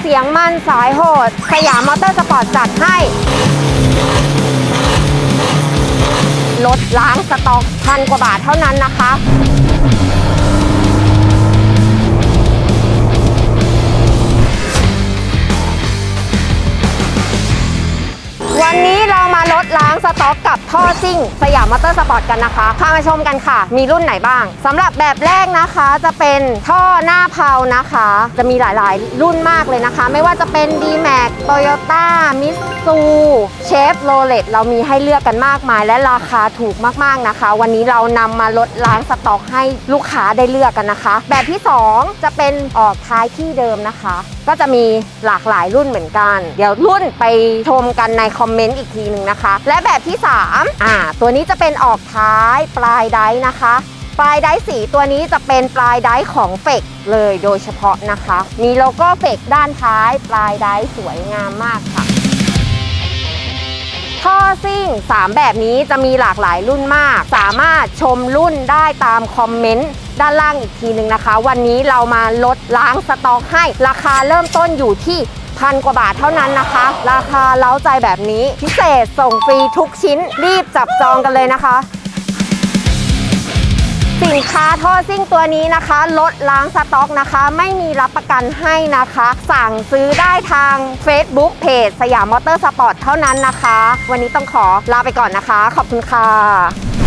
เสียงมันสายโหด สยามมอเตอร์สปอร์ตจัดให้ลดล้างสต็อกพันกว่าบาทเท่านั้นนะคะวันนี้เรามาลดล้า งสต็อกกับท่อซิ่ง สยามมอเตอร์สปอร์ตกันนะคะพามาชมกันค่ะ มีรุ่นไหนบ้างสำหรับแบบแรกนะคะจะเป็นท่อหน้าเพานะคะ จะมีหลายๆ รุ่นมากเลยนะคะ ไม่ว่าจะเป็น d m a x Toyota m i t s u c h e v r o l e t เรามีให้เลือกกันมากมาย และราคาถูกมากๆนะคะ วันนี้เรานำมาลดล้างสต็อกให้ลูกค้าได้เลือกกันนะคะ แบบที่ 2 จะเป็นออกท้ายที่เดิมนะคะ ก็จะมีหลากหลายรุ่นเหมือนกัน เดี๋ยวรุ่นไปชมกันในคอมเมนต์อีกทีหนึ่งนะคะ และแบบที่ 3 อ่า ตัวนี้จะเป็นออกท้ายปลายไดนะคะ ปลายไดสีตัวนี้จะเป็นปลายไดของเฟกเลยโดยเฉพาะนะคะ มีโลโก้เฟกด้านท้าย ปลายไดสวยงามมากค่ะท่อซิ่ง 3 แบบนี้จะมีหลากหลายรุ่นมาก สามารถชมรุ่นได้ตามคอมเมนต์ด้านล่างอีกทีหนึ่งนะคะ วันนี้เรามาลดล้างสต็อกให้ ราคาเริ่มต้นอยู่ที่ พันกว่าบาทเท่านั้นนะคะ ราคาเล้าใจแบบนี้พิเศษส่งฟรีทุกชิ้นรีบจับจองกันเลยนะคะ สินค้าท่อซิ่งตัวนี้นะคะ ลดล้างสต็อกนะคะ ไม่มีรับประกันให้นะคะ สั่งซื้อได้ทาง Facebook เพจสยามมอเตอร์สปอร์ตเท่านั้นนะคะ วันนี้ต้องขอลาไปก่อนนะคะ ขอบคุณค่ะ